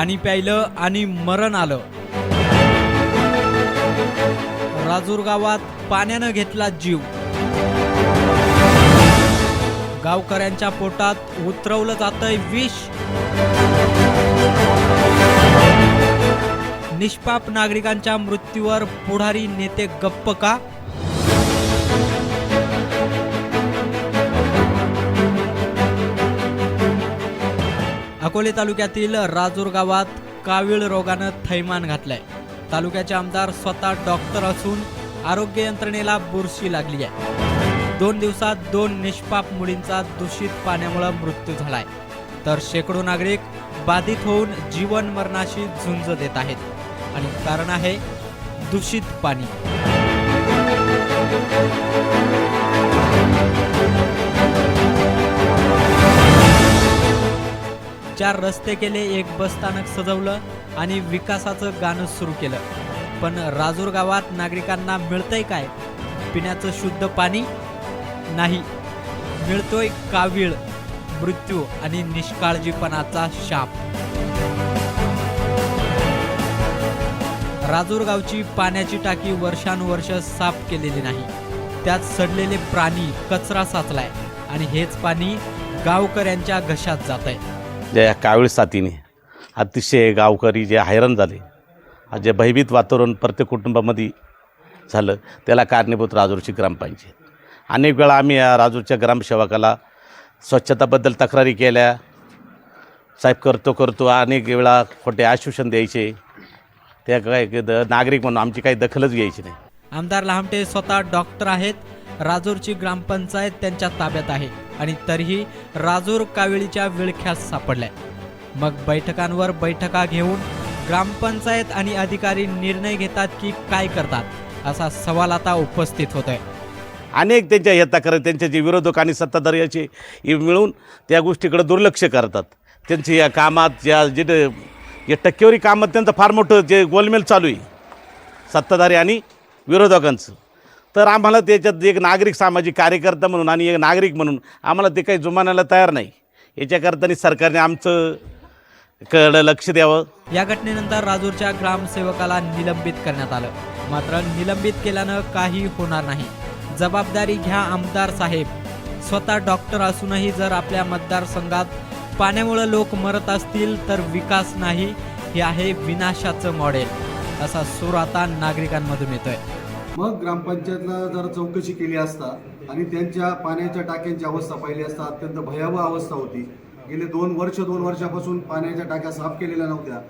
पाणी प्यायलं आणि मरण आलं. राजूर गावात पाण्यानं घेतला जीव. गावकऱ्यांच्या पोटात उतरवलं जातंय विष. निष्पाप नागरिकांच्या मृत्यूवर पुढारी नेते गप्प का? अकोले तालुक्यातील राजूर गावात कावीळ रोगानं थैमान घातलंय. तालुक्याचे आमदार स्वतः डॉक्टर असून आरोग्य यंत्रणेला बुरशी लागली आहे. दोन दिवसात दोन निष्पाप मुलींचा दूषित पाण्यामुळे मृत्यू झालाय. तर शेकडो नागरिक बाधित होऊन जीवन मरणाशी झुंज देत आहेत. आणि कारण आहे दूषित पाणी. चार रस्ते केले एक बस स्थानक सजवलं आणि विकासाचं गाणं सुरू केलं. पण राजूर गावात नागरिकांना मिळतंय काय? पिण्याचं शुद्ध पाणी? नाही. मिळतोय कावीळ मृत्यू आणि निष्काळजीपणाचा शाप. राजूर गावची पाण्याची टाकी वर्षानुवर्ष साफ केलेली नाही. त्यात सडलेले प्राणी कचरा साचलाय आणि हेच पाणी गावकऱ्यांच्या घशात जात आहे ज्या कावीळ साथीने अतिशय गावकरी जे हैराण झाले. जे भयभीत वातावरण प्रत्येक कुटुंबामध्ये झालं त्याला कारणीभूत राजूरची ग्रामपंचायत अनेक वेळा आम्ही या राजूरच्या ग्रामसेवकाला स्वच्छताबद्दल तक्रारी केल्या. साहेब करतो करतो अनेक वेळा खोटे आश्वासन द्यायचे. त्या काय द- नागरिक म्हणून आमची काही दखलच घ्यायची नाही. आमदार लहामटे स्वतः डॉक्टर आहेत. राजूरची ग्रामपंचायत त्यांच्या ताब्यात आहे. आणि तरीही राजूर कावेळीच्या विळख्यास सापडलाय. मग बैठकांवर बैठका घेऊन ग्रामपंचायत आणि अधिकारी निर्णय घेतात की काय करतात असा सवाल आता उपस्थित होत आहे अनेक त्यांच्या येता करत त्यांचे जे विरोधक आणि सत्ताधारी याचे मिळून त्या गोष्टीकडे दुर्लक्ष करतात. त्यांची या कामात या जे या टक्केवारी कामात त्यांचं फार मोठं जे गोलमेल चालू आहे. सत्ताधारी आणि विरोधकांचं. तर आम्हाला त्याच्यात एक नागरिक सामाजिक कार्यकर्ता म्हणून आणि एक नागरिक म्हणून आम्हाला ते काही जुमानायला तयार नाही. याच्याकरतानी सरकारने आमचं कडं लक्ष द्यावं. या घटनेनंतर राजूरच्या ग्रामसेवकाला निलंबित करण्यात आलं. मात्र निलंबित केल्यानं काही होणार नाही. जबाबदारी घ्या आमदार साहेब. स्वतः डॉक्टर असूनही जर आपल्या मतदारसंघात पाण्यामुळं लोक मरत असतील तर विकास नाही हे आहे विनाशाचं मॉडेल असा सूर आता नागरिकांमधून येतोय. मग ग्रामपंचायतला जर चौकशी केली असता आणि त्यांच्या पाण्याच्या टाक्यांची अवस्था पाहिली असता अत्यंत भयावह अवस्था होती. गेले दोन वर्ष दोन वर्षापासून पाण्याच्या टाक्या साफ केलेल्या नव्हत्या.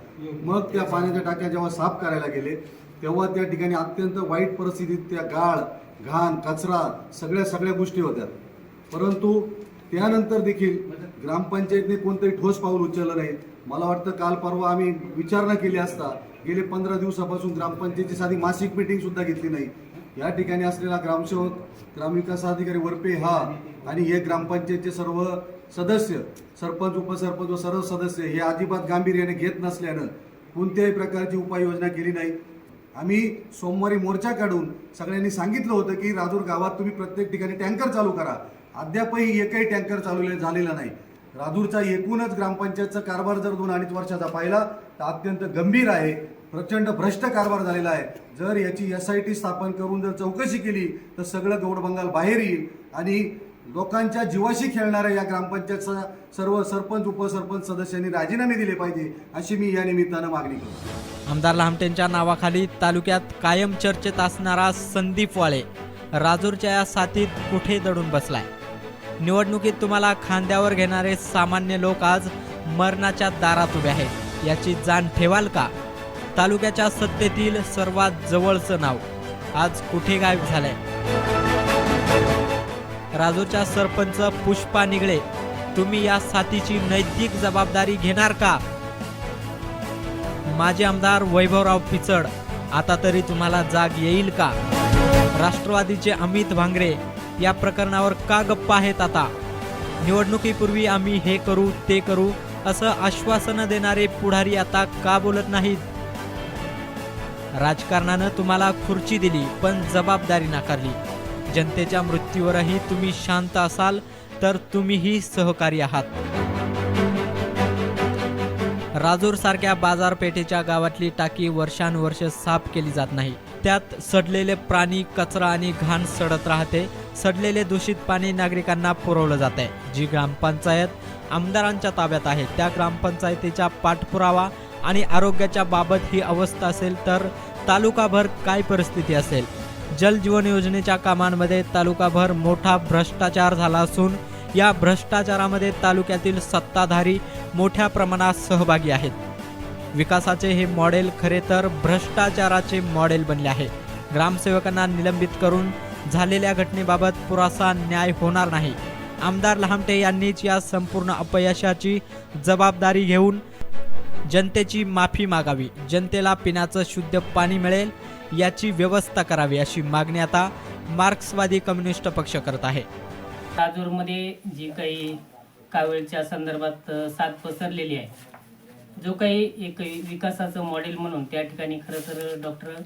मग त्या पाण्याच्या टाक्या जेव्हा साफ करायला गेले तेव्हा त्या ठिकाणी अत्यंत वाईट परिस्थितीत त्या गाळ घाण कचरा सगळ्या सगळ्या गोष्टी होत्या. परंतु त्यानंतर देखील ग्रामपंचायतने कोणतंही ठोस पाऊल उचललं नाही. मला वाटतं काल परवा आम्ही विचारणा केली असता गेले पंधरा दिवसापासून ग्रामपंचायतीची साधी मासिक मिटिंग सुद्धा घेतली नाही. या ठिकाणी असलेला ग्रामसेवक ग्रामविकास अधिकारी वरपे हा आणि हे ग्रामपंचायतचे सर्व सदस्य सरपंच उपसरपंच व सर्व सदस्य हे अजिबात गांभीर्याने घेत नसल्यानं कोणत्याही प्रकारची उपाययोजना केली नाही. आम्ही सोमवारी मोर्चा काढून सगळ्यांनी सांगितलं होतं की राजूर गावात तुम्ही प्रत्येक ठिकाणी टँकर चालू करा. अद्यापही एकही टँकर चालू झालेला नाही. राजूरचा एकूणच ग्रामपंचायतचा कारभार जर दोन अडीच वर्षाचा पाहिला तर अत्यंत गंभीर आहे. प्रचंड भ्रष्ट कारभार झालेला आहे. जर याची एस आय टी स्थापन करून जर चौकशी केली तर सगळं गौड बंगाल बाहेर येईल. आणि लोकांच्या जीवाशी खेळणाऱ्या या ग्रामपंचायतचा सर्व सरपंच उपसरपंच सदस्यांनी राजीनामे दिले पाहिजे अशी मी या निमित्तानं मागणी करतो. आमदार लहामटेंच्या नावाखाली तालुक्यात कायम चर्चेत असणारा संदीप वाळे राजूरच्या या साथीत कुठे दडून बसलाय? निवडणुकीत तुम्हाला खांद्यावर घेणारे सामान्य लोक आज मरणाच्या दारात उभे आहेत. याची जाण ठेवाल का? तालुक्याच्या सत्तेतील सर्वात जवळचं नाव आज कुठे गायब झालंय? राजूच्या सरपंच पुष्पा निगळे तुम्ही या साथीची नैतिक जबाबदारी घेणार का? माजी आमदार वैभवराव पिचड आता तरी तुम्हाला जाग येईल का? राष्ट्रवादीचे अमित भांगरे या प्रकरणावर का गप्पा आहेत आता? निवडणुकीपूर्वी आम्ही हे करू ते करू असं आश्वासनं देणारे पुढारी आता का बोलत नाहीत? राजकारणानं तुम्हाला खुर्ची दिली पण जबाबदारी नाकारली. जनतेच्या मृत्यूवरही तुम्ही शांत असाल तर तुम्हीही सहकारी आहात. राजूर सारख्या बाजारपेठेच्या गावातली टाकी वर्षानुवर्ष साफ केली जात नाही. त्यात सडलेले प्राणी कचरा आणि घाण सडत राहते. सडलेले दूषित पाणी नागरिकांना पुरवलं जात आहे जी ग्रामपंचायत आमदारांच्या ताब्यात आहे त्या ग्रामपंचायतीचा पाठपुरावा आणि आरोग्याच्या बाबत ही अवस्था असेल तर तालुकाभर काय परिस्थिती असेल? जल जीवन योजनेच्या कामांमध्ये तालुकाभर मोठा भ्रष्टाचार झाला असून या भ्रष्टाचारामध्ये तालुक्यातील सत्ताधारी मोठ्या प्रमाणात सहभागी आहेत. विकासाचे हे मॉडेल खरे तर भ्रष्टाचाराचे मॉडेल बनले आहे. ग्रामसेवकांना निलंबित करून झालेल्या घटनेबाबत पुरासा न्याय होणार नाही. आमदार लहामटे यांनीच या संपूर्ण अपयशाची जबाबदारी घेऊन जनतेची माफी मागावी. जनतेला पिण्याचं शुद्ध पाणी मिळेल याची व्यवस्था करावी अशी मागणी आता मार्क्सवादी कम्युनिस्ट पक्ष करत आहे. राजूरमध्ये जी काही कावीळच्या संदर्भात साथ पसरलेली आहे जो काही एक विकासाचं मॉडेल म्हणून त्या ठिकाणी खरं तर डॉक्टर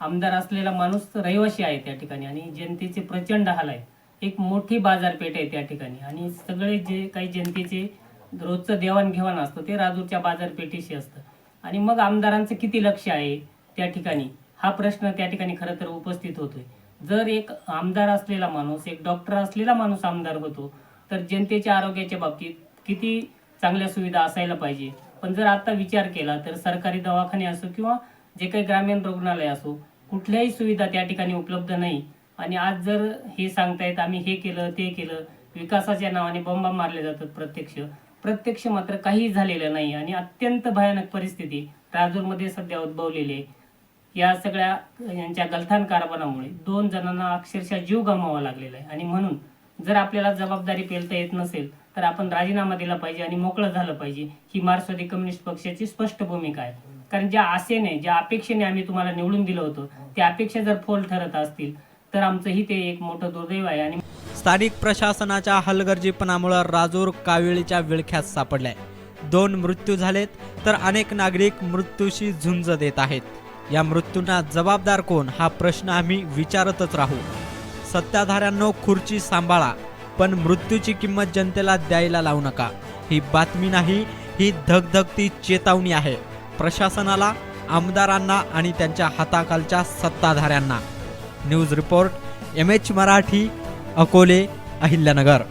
आमदार असलेला माणूस रहिवाशी आहे त्या ठिकाणी आणि जनतेचे प्रचंड हाल आहे एक मोठी बाजारपेठ आहे त्या ठिकाणी आणि सगळे जे काही जनतेचे रोजचं देवाणघेवाण असतं ते राजूरच्या बाजारपेठेशी असतं. आणि मग आमदारांचं किती लक्ष आहे त्या ठिकाणी? हा प्रश्न त्या ठिकाणी खरं तर उपस्थित होतोय. जर एक आमदार असलेला माणूस एक डॉक्टर असलेला माणूस आमदार होतो तर जनतेच्या आरोग्याच्या बाबतीत किती चांगल्या सुविधा असायला पाहिजे. पण जर आता विचार केला तर सरकारी दवाखाने असो किंवा जे काही ग्रामीण रुग्णालय असो कुठल्याही सुविधा त्या ठिकाणी उपलब्ध नाही. आणि आज जर हे सांगतायत आम्ही हे केलं ते केलं विकासाच्या नावाने बॉम्बा मारले जातात प्रत्यक्ष. प्रत्यक्ष मात्र काही झालेलं नाही. आणि अत्यंत भयानक परिस्थिती राजूरमध्ये सध्या उद्भवलेली आहे. या सगळ्या यांच्या गलथान कारभारामुळे दोन जणांना अक्षरशः जीव गमावा लागलेला आहे. आणि म्हणून जर आपल्याला जबाबदारी पेलता येत नसेल तर आपण राजीनामा दिला पाहिजे आणि मोकळं झालं पाहिजे. ही मार्क्सवादी कम्युनिस्ट पक्षाची स्पष्ट भूमिका आहे. कारण ज्या आशेने ज्या अपेक्षेने आम्ही तुम्हाला निवडून दिलं होतं त्या अपेक्षा जर फोल ठरत असतील तर आमचंही ते एक मोठं दुर्दैव आहे आणि स्थानिक प्रशासनाच्या हलगर्जीपणामुळे राजूर काविळीच्या विळख्यात सापडलाय. दोन मृत्यू झालेत तर अनेक नागरिक मृत्यूशी झुंज देत आहेत. या मृत्यूंना जबाबदार कोण हा प्रश्न आम्ही विचारतच राहू. सत्ताधाऱ्यांनो खुर्ची सांभाळा पण मृत्यूची किंमत जनतेला द्यायला लावू नका. ही बातमी नाही ही धगधगती चेतावणी आहे. प्रशासनाला आमदारांना आणि त्यांच्या हाताखालच्या सत्ताधाऱ्यांना. News report M H Marathi Akole Ahilyanagar.